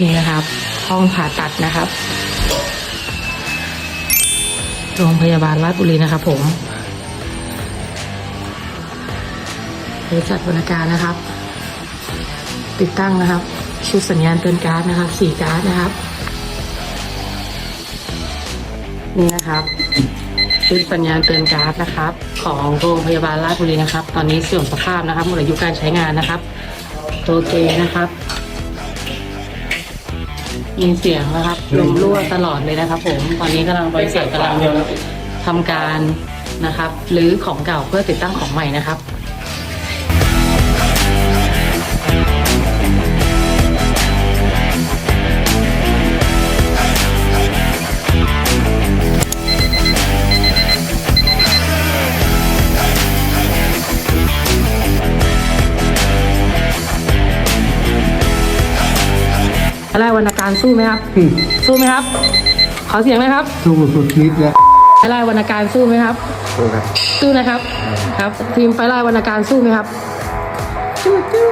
นี่นะครับ ห้องผ่าตัดนะครับ โรงพยาบาลราชบุรีนะครับ ผมบริษัทบริการนะครับ ติดตั้งนะครับ ชุดสัญญาณเตือนการ์ดนะครับสี่การ์ดนะครับ นี่นะครับชุดสัญญาณเตือนการ์ดนะครับ ของโรงพยาบาลราชบุรีนะครับ ตอนนี้เสื่อมสภาพนะครับหมดอายุการใช้งานนะครับ ตัวเกนะครับ มีเสียงนะครับลมรั่วตลอดเลยนะครับ ผม ตอนนี้กำลังบริษัทกำลังทำการนะครับหรือของเก่าเพื่อติดตั้งของใหม่นะครับ อะไรวรรณการสู้ไหมครับ สู้ไหมครับ ขอเสียงไหมครับสู้สุดฤทธิ์แล้วไฟไล่วรรณการสู้ไหมครับ สู้ครับ สู้นะครับ ครับ ทีมไฟไล่วรรณการสู้ไหมครับสู้สู้